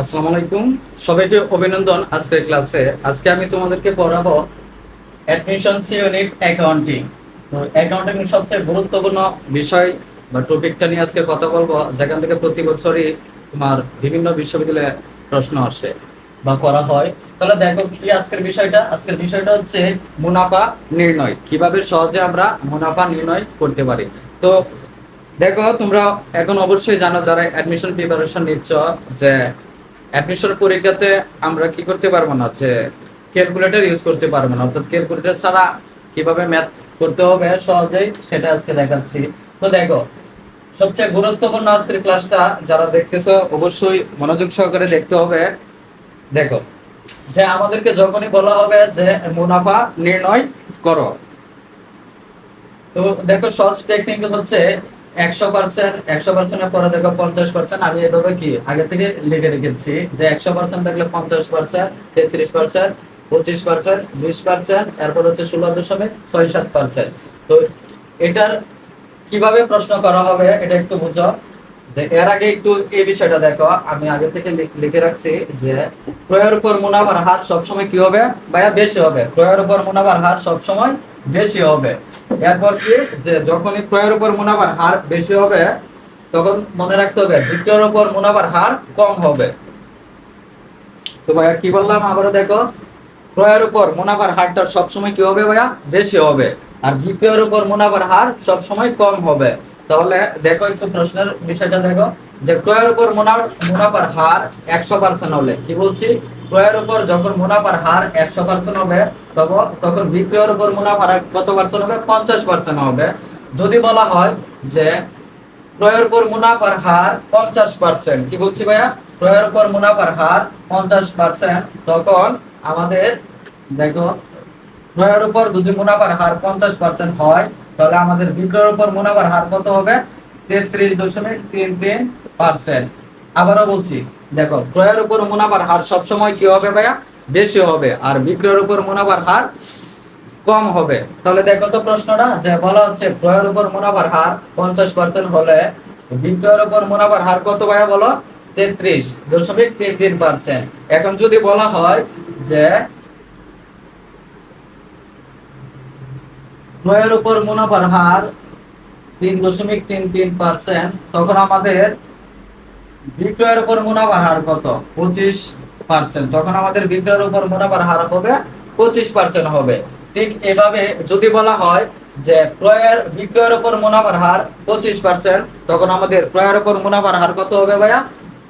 আসসালামু আলাইকুম। সবাইকে অভিনন্দন আজকের ক্লাসে। আজকে আমি তোমাদেরকে পড়াবো অ্যাডমিশনস ইউনিট অ্যাকাউন্টিং তো অ্যাকাউন্টিং সবচেয়ে গুরুত্বপূর্ণ বিষয় বা টপিকটা নিয়ে আজকে কথা বলব। যেখান থেকে প্রতি বছরই তোমার বিভিন্ন বিশ্ববিদ্যালয়ে প্রশ্ন আসে বা করা হয়। তাহলে দেখো কি আজকের বিষয়টা? আজকের বিষয়টা হচ্ছে মুনাফা নির্ণয়। কীভাবে সহজে আমরা মুনাফা নির্ণয় করতে পারি? তো দেখো, তোমরা এখন অবশ্যই জানো যারা অ্যাডমিশন প্রিপারেশন নিচ্ছ যে অ্যাডমিশন পরীক্ষাতে আমরা কি করতে পারব না? যে ক্যালকুলেটর ইউজ করতে পারব না। অর্থাৎ ক্যালকুলেটর ছাড়া কীভাবে ম্যাথ করতে হবে সহজেই, সেটা আজকে দেখাচ্ছি। তো দেখো, সবচেয়ে গুরুত্বপূর্ণ আজকের ক্লাসটা যারা দেখতেছো, অবশ্যই মনোযোগ সহকারে দেখতে হবে। দেখো, যে আমাদেরকে যখনই বলা হবে যে মুনাফা নির্ণয় করো। তো দেখো, সহজ টেকনিক হচ্ছে একশো পার্সেন্ট একশো পার্সেন্টের পরে দেখো পঞ্চাশ পার্সেন্ট আমি এভাবে কি আগে থেকে লিখে রেখেছি যে একশো পার্সেন্ট পঞ্চাশ পার্সেন্ট তেত্রিশ পার্সেন্ট পঁচিশ পার্সেন্ট বিশ পার্সেন্ট এরপর হচ্ছে ষোলো দশমিক ছয় সাত পার্সেন্ট তো এটার কীভাবে প্রশ্ন করা হবে এটা একটু বুঝো। যে এর আগে একটু এই বিষয়টা দেখো, আমি আগে থেকে লিখ- রাখছি যে ক্রয়ের উপর মুনাফার হার সবসময় কি হবে? ভাইয়া বেশি হবে। ক্রয়ের উপর মুনাফার হার সবসময় বেশি হবে। এরপর কি? যে যখনই ক্রয়ের উপর মুনাফার হার বেশি হবে, তখন মনে রাখতে হবে, বিক্রয়ের উপর মুনাফার হার কম হবে। তো ভাইয়া, কি বললাম? আবারও দেখো, ক্রয়ের উপর মুনাফার হারটা সবসময় কি হবে ভাইয়া? বেশি হবে। আর বিক্রয়ের উপর মুনাফার হার সবসময় কম হবে। তাহলে দেখো একটু প্রশ্নের বিষয়টা দেখো, যে ক্রয়ের উপর মুনা- মুনাফার হার একশো পার্সেন্ট হলে, কি বলছি? ক্রয়ের উপর যখন মুনাফার হার একশো পার্সেন্ট হবে তখন বিক্রয়ের উপর মুনাফার কত পার্সেন্ট হবে? পঞ্চাশ পার্সেন্ট হবে। যদি বলা হয় যে ক্রয়ের উপর মুনাফার হার পঞ্চাশ পার্সেন্ট কি বলছি ভাইয়া? ক্রয়ের উপর মুনাফার হার পঞ্চাশ পার্সেন্ট তখন আমাদের, দেখো, ক্রয়ের উপর যদি মুনাফার হার পঞ্চাশ পার্সেন্ট হয়, তাহলে আমাদের বিক্রয়ের উপর মুনাফার হার কত হবে? তেত্রিশ দশমিক তিন তিন পার্সেন্ট আবারও বলছি, দেখো, ক্রয়ের উপর মুনাফার হার সবসময় কি হবে ভাইয়া? বেশি হবে আর বিক্রয়ের উপর মুনাফার হার কম হবে। তাহলে দেখো তো প্রশ্নটা, যে বলা হচ্ছে ক্রয়ের উপর মুনাফার হার পঞ্চাশ পার্সেন্ট হলে বিক্রয়ের উপর মুনাফার হার কত ভাইয়া বলো? তেত্রিশ দশমিক তিন পার্সেন্ট এখন যদি বলা হয় যে ক্রয়ের উপর মুনাফার হার তিন দশমিক তিন তিন পার্সেন্ট তখন আমাদের বিক্রয়ের উপর মুনাফার হার কত? পঁচিশ পার্সেন্ট তখন আমাদের বিক্রয়ের উপর মুনাফার হার হবে, পঁচিশ পার্সেন্ট হবে। ঠিক এভাবে যদি বলা হয় যে ক্রয়ের, বিক্রয়ের উপর মুনাফার হার পঁচিশ পার্সেন্ট তখন আমাদের ক্রয়ের উপর মুনাফার হার কত হবে ভাইয়া?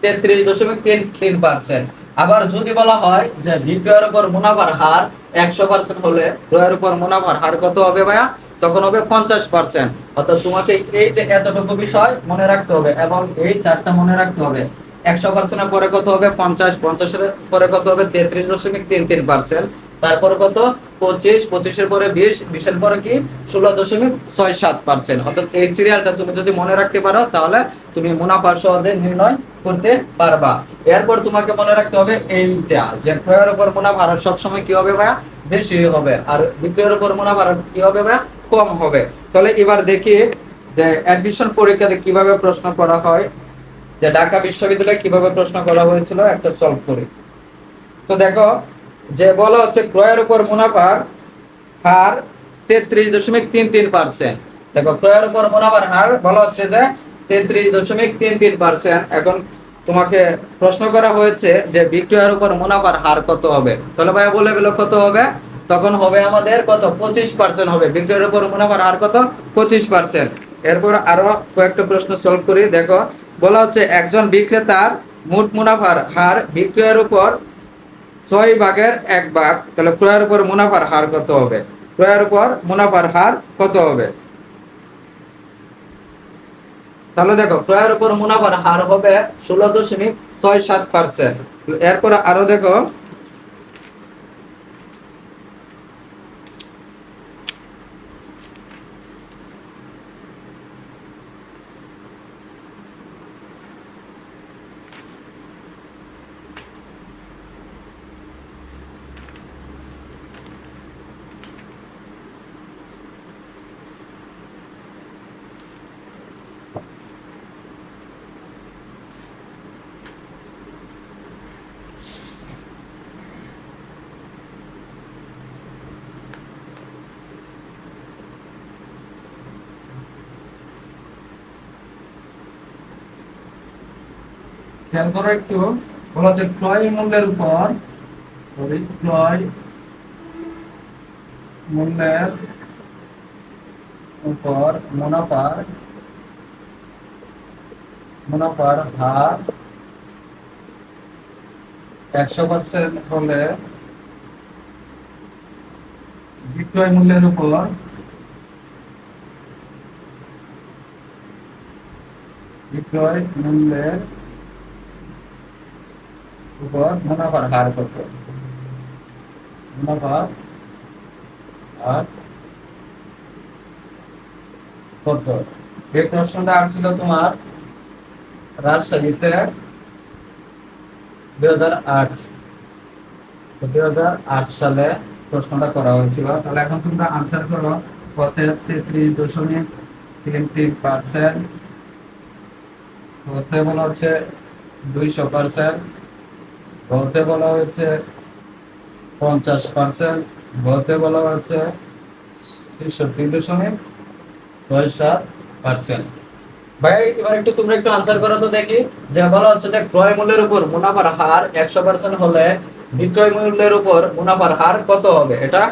তেত্রিশ দশমিক তিন তিন পার্সেন্ট আবার যদি বলা হয় যে বিক্রয়ের উপর মুনাফার হার একশো পার্সেন্ট হলে ক্রয়ের উপর মুনাফার হার কত হবে ভাইয়া? তখন হবে পঞ্চাশ পার্সেন্ট অর্থাৎ তোমাকে এই যে এতটুকু বিষয় মনে রাখতে হবে এবং এই চারটা মনে রাখতে হবে। একশো পার্সেন্টের পরে কত হবে? পঞ্চাশ। পঞ্চাশের পরে কত হবে? তেত্রিশ দশমিক তিন তিন পার্সেন্ট। তারপর কত? পঁচিশ। পঁচিশের পরে বিশ। বিশের পরে কি? ষোলো দশমিক ছয় সাত পার্সেন্ট। অর্থাৎ এই সিরিয়ালটা তুমি যদি মনে রাখতে পারো, তাহলে তুমি মুনাফা সহজে নির্ণয় করতে পারবা। এরপর তোমাকে মনে রাখতে হবে এইটা, যে ক্রয়ের উপর মুনাফা হার সবসময় কি হবে ভাইয়া? বেশি হবে। আর বিক্রয়ের উপর মুনাফা হার কি হবে ভাইয়া? কম হবে। তাহলে এবার দেখি যে অ্যাডমিশন পরীক্ষাতে কীভাবে প্রশ্ন করা হয়, যে ঢাকা বিশ্ববিদ্যালয়ে কীভাবে প্রশ্ন করা হয়েছিল, একটা সলভ করি। তো দেখো, যে বলা হচ্ছে ক্রয়ের উপর মুনাফার হার তেত্রিশ দশমিক তিন তিন পার্সেন্ট দেখো ক্রয়ের উপর মুনাফার হার বলা হচ্ছে যে তেত্রিশ দশমিক তিন তিন পার্সেন্ট এখন তোমাকে প্রশ্ন করা হয়েছে যে বিক্রয়ের উপর মুনাফার হার কত হবে? তাহলে ভাইয়া বলে গেল কত হবে? তখন হবে আমাদের কত? পঁচিশ পার্সেন্ট হবে। বিক্রয়ের উপর মুনাফার হার কত? পঁচিশ পার্সেন্ট এরপর আরও কয়েকটা প্রশ্ন সলভ করি। দেখো, বলা হচ্ছে একজন বিক্রেতার মোট মুনাফার হার বিক্রয়ের উপর ছয় ভাগের এক ভাগ। তাহলে ক্রয়ের উপর মুনাফার হার কত হবে? ক্রয়ের উপর মুনাফার হার কত হবে? তাহলে দেখো, ক্রয়ের উপর মুনাফার হার হবে ষোলো দশমিক ছয় সাত পার্সেন্ট এরপর আরও দেখো খেয়াল করো একটু। বলা হচ্ছে ক্রয় মূল্যের উপর সরি ক্রয় মূল্যের উপর মুনাফার মুনাফার হার একশো পার্সেন্ট হলে বিক্রয় মূল্যের উপর বিক্রয় মূল্যের উপর মুনাফার হার কত মুনাফার হার কত এই প্রশ্নটা আসছিল তোমার রাজশাহীতে হাজার আট। হাজার আট সালে প্রশ্নটা করা হয়েছিল। তাহলে এখন তোমরা আনসার করো। পথে তেত্রিশ দশমিক তিন তিন পার্সেন্ট হতে বলা হচ্ছে দুইশো পার্সেন্ট হতে বলা হয়েছে পঞ্চাশ পার্সেন্ট হতে বলা হয়েছে তেষট্টি দশমিক ছয় সাত পার্সেন্ট। ভাই, এবার একটু তোমরা একটু আনসার করো তো দেখি। যে বলা হচ্ছে যে ক্রয় মূল্যের উপর মুনাফার হার একশো পার্সেন্ট হলে বিক্রয় মূল্যের উপর মুনাফার হার কত হবে? এটা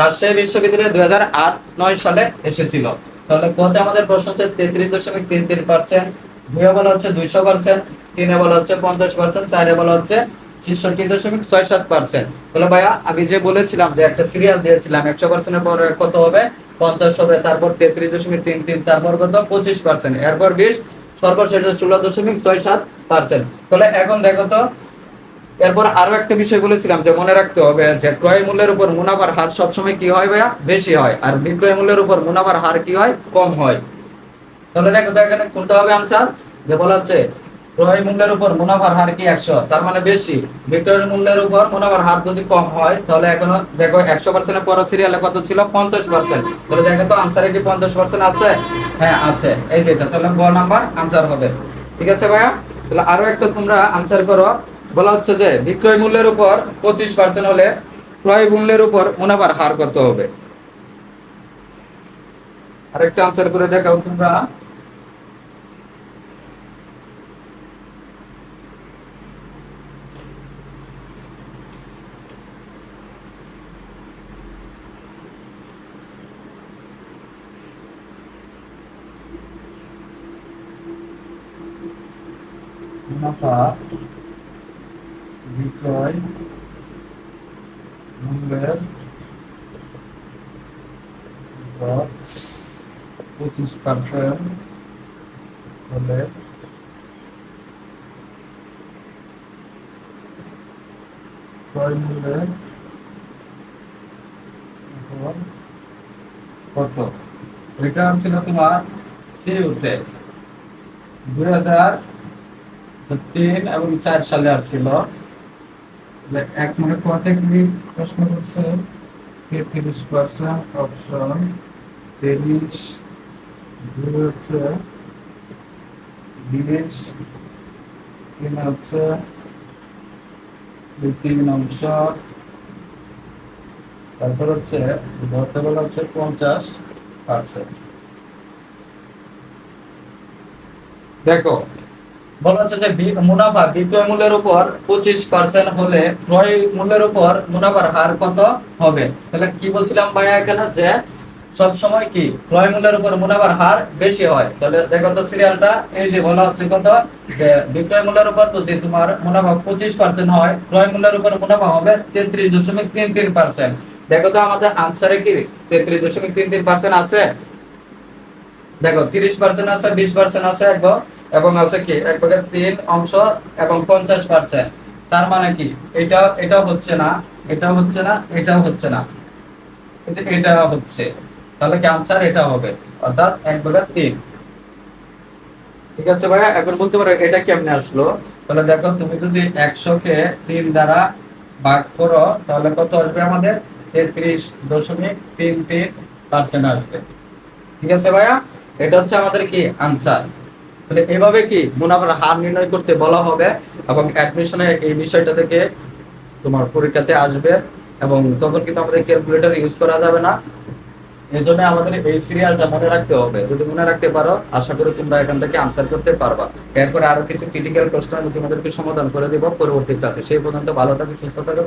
রাজশাহী বিশ্ববিদ্যালয়ে দুই হাজার আট নয় সালে এসেছিল। তাহলে কতে আমাদের প্রশ্ন হচ্ছে তেত্রিশ দশমিক তিন তিন পার্সেন্ট দুয়ে বলা হচ্ছে দুইশো পার্সেন্ট তিনে বলা হচ্ছে পঞ্চাশ পার্সেন্ট চারে বলা হচ্ছে ছেষট্টি দশমিক ছয় সাত পার্সেন্ট তাহলে ভাইয়া, আমি যে বলেছিলাম যে একটা সিরিয়াল দিয়েছিলাম, একশো পার্সেন্টের পরে কত হবে? পঞ্চাশ হবে, তারপর তেত্রিশ দশমিক তিন তিন, তারপর কত? পঁচিশ পার্সেন্ট এরপর বিশ ষোলো দশমিক ছয় সাত পার্সেন্ট তাহলে এখন দেখো তো, এরপর আরও একটা বিষয় বলেছিলাম যে মনে রাখতে হবে যে ক্রয় মূল্যের উপর মুনাফার হার সবসময় কি হয় ভাইয়া? বেশি হয়। আর বিক্রয় মূল্যের উপর মুনাফার হার কি হয়? কম হয়। তাহলে দেখো তো এখানে কোনটা হবে আনসার? যে বলা হচ্ছে ক্রয় মূল্যের উপর মুনাফার হার কি একশো? তার মানে বেশি। বিক্রয় মূল্যের উপর মুনাফার হার যদি কম হয়, তাহলে এখন দেখো একশো পার্সেন্টের পর সিরিয়ালে কত ছিল? পঞ্চাশ পার্সেন্ট তাহলে দেখো তো আনসারে কি পঞ্চাশ পার্সেন্ট আছে? হ্যাঁ আছে। এই যেটা তাহলে গ নাম্বার আনসার হবে। ঠিক আছে ভাইয়া? তাহলে আরও একটা তোমরা আনসার করো। বলা হচ্ছে যে, বিক্রয় মূল্যের উপর পঁচিশ পার্সেন্ট হলে ক্রয় মূল্যের উপর মুনাফার হার কত হবে? আরেকটা আনসার করে দেখাও তোমরা। মুনাফা বিক্রয়, মূল্যের পঁচিশ পার্সেন্ট হলে ক্রয় মূল্যের কত? এটা ছিল তোমার সিউতে দুই হাজার তিন এবং চার সালে আসছিল এক মনে কত প্রশ্ন করছে? তেত্রিশ পার্সেন্ট অপশন তিরিশ, দুই হচ্ছে বিশ, তিন হচ্ছে দুই, তিন অংশ। তারপর হচ্ছে ধরতে হচ্ছে পঞ্চাশ পার্সেন্ট। দেখো বলা হচ্ছে যে মুনাফা বিক্রয় মূল্যের উপর পঁচিশ পার্সেন্ট হলে ক্রয় মূল্যের উপর মুনাফার হার কত হবে? তাহলে কি বলছিলাম ভাইয়া এখানে? যে সব সময় কি ক্রয় মূল্যের উপর মুনাফার হার বেশি হয়। তাহলে দেখো তো সিরিয়ালটা, এই যে বলা হচ্ছে কত? যে বিক্রয় মূল্যের উপর তো যে তোমার মুনাফা পঁচিশ পার্সেন্ট হয়, ক্রয় মূল্যের উপর মুনাফা হবে তেত্রিশ দশমিক তিন তিন পার্সেন্ট দেখো তো আমাদের আনসারে কি? তেত্রিশ দশমিক তিন তিন পার্সেন্ট আছে। দেখো, তিরিশ পার্সেন্ট আছে, বিশ পার্সেন্ট আছে, একবার এবং আছে কি? এক ভাগের তিন অংশ এবং পঞ্চাশ পার্সেন্ট তার মানে কি? এটা এটাও হচ্ছে না এটাও হচ্ছে না, এটাও হচ্ছে না। এটা হচ্ছে। তাহলে কি আনসার এটা হবে? অর্থাৎ এক ভাগের তিন। ঠিক আছে ভাইয়া? এখন বলতে পারো এটা কেমনে আসলো? তাহলে দেখো, তুমি যদি একশো কে তিন দ্বারা ভাগ করো, তাহলে কত আসবে আমাদের? তেত্রিশ দশমিক তিন তিন পার্সেন্ট আসবে। ঠিক আছে ভাইয়া? এটা হচ্ছে আমাদের কি? আনসার তাহলে এভাবে কি মুনাফার হার নির্ণয় করতে বলা হবে এবং অ্যাডমিশনে এই বিষয়টা থেকে তোমার পরীক্ষাতে আসবে এবং তখন কিন্তু আমাদের ক্যালকুলেটর ইউজ করা যাবে না। এই জন্য আমাদের এই সিরিয়ালটা মনে রাখতে হবে। যদি মনে রাখতে পারো, আশা করি তোমরা এখান থেকে আনসার করতে পারবা। এরপরে আরও কিছু ক্রিটিক্যাল প্রশ্ন আমি তোমাদেরকে সমাধান করে দেবো পরবর্তী ক্লাসে সেই পর্যন্ত ভালো থাকো, সুস্থ থাকো